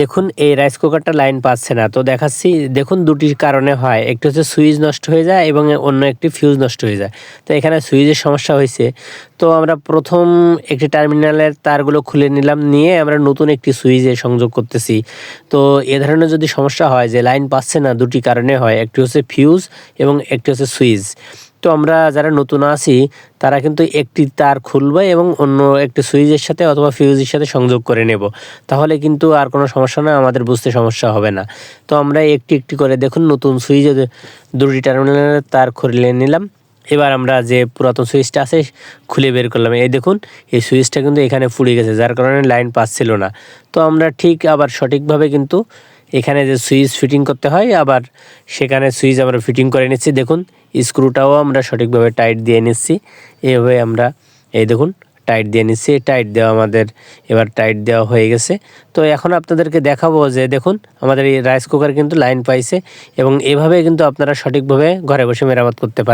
দেখুন, এই রাইস কুকারটা লাইন পাচ্ছে না। তো দেখাচ্ছি, দেখুন দুটি কারণে হয়। একটি হচ্ছে সুইচ নষ্ট হয়ে যায় এবং অন্য একটি ফিউজ নষ্ট হয়ে যায়। তো এখানে সুইচের সমস্যা হয়েছে। তো আমরা প্রথম একটি টার্মিনালের তারগুলো খুলে নিলাম, নিয়ে আমরা নতুন একটি সুইচে সংযোগ করতেছি। তো এ ধরনের যদি সমস্যা হয়, যে লাইন পাচ্ছে না, দুটি কারণে হয়। একটি হচ্ছে ফিউজ এবং একটি হচ্ছে সুইচ। তো আমরা যারা নতুন আছি, তারা কিন্তু একটি তার খুলবে এবং অন্য একটি সুইচের সাথে অথবা ফিউজের সাথে সংযোগ করে নেব। তাহলে কিন্তু আর কোনো সমস্যা না, আমাদের বুঝতে সমস্যা হবে না। তো আমরা একটি একটি করে দেখুন, নতুন সুইচে দুটি টার্মিনালের তার খুলে নিলাম। এবার আমরা যে পুরাতন সুইচটা আছে, খুলে বের করলাম। এই দেখুন, এই সুইচটা কিন্তু এখানে ফুড়ে গেছে, যার কারণে লাইন পাচ্ছিল না। তো আমরা ঠিক আবার সঠিকভাবে কিন্তু এখানে যে সুইচ ফিটিং করতে হয়, আবার সেখানে সুইচ আমরা ফিটিং করে নিচ্ছি। দেখুন স্ক্রুটাও আমরা সঠিকভাবে টাইট দিয়ে নিচ্ছি। এইভাবে আমরা, এই দেখুন টাইট দিয়ে নিচ্ছি। টাইট দেওয়া আমাদের, এবার টাইট দেওয়া হয়ে গেছে। তো এখন আপনাদেরকে দেখাবো যে, দেখুন, আমাদের এই রাইস কুকার কিন্তু লাইন পাইছে এবং এভাবে কিন্তু আপনারা সঠিকভাবে ঘরে বসে মেরামত করতে পারেন।